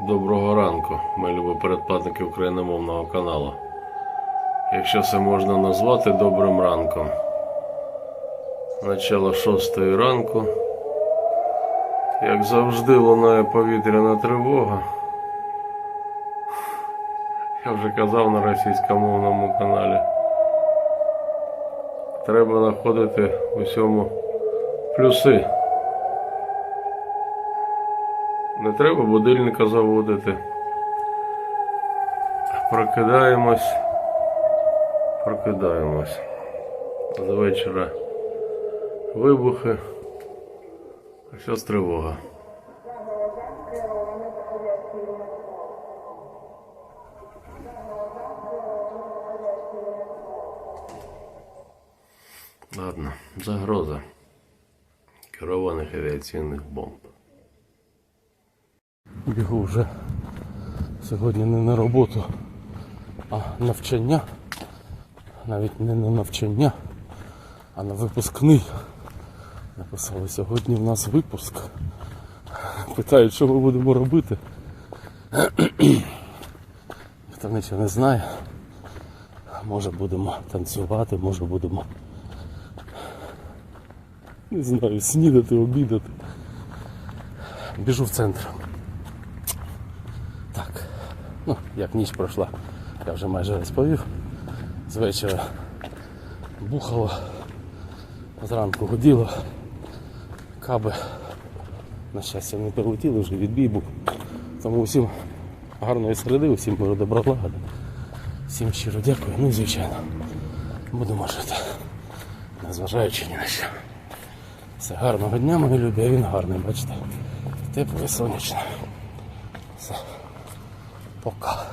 Доброго ранку, мої любі передплатники україномовного каналу. Якщо це можна назвати добрим ранком. Начало шостої ранку. Як завжди лунає повітряна тривога. Я вже казав на російськомовному каналі. Треба знаходити усьому плюси. Не треба будильника заводити. Прокидаємось. Прокидаємось. З вечора вибухи. А зараз тривога. Ладно, загроза керованих авіаційних бомб. Бігу вже сьогодні не на роботу, а навчання. Навіть не на навчання, а на випускний. Написали, сьогодні в нас випуск. Питають, що ми будемо робити. Ніхто нічого не знає. Може будемо танцювати, може будемо. Не знаю, снідати, обідати. Біжу в центр. Ну, як ніч пройшла, я вже майже розповів. З вечора бухало, зранку годіло, каби, на щастя, не прилетіли, вже відбій був. Тому всім гарної середи, всім миру добра. Всім щиро дякую. Ну і звичайно, будемо жити. Незважаючи ні на що. Все гарного дня, мої любі, а він гарний, бачите. Тепло і сонячно. Все. ぽっか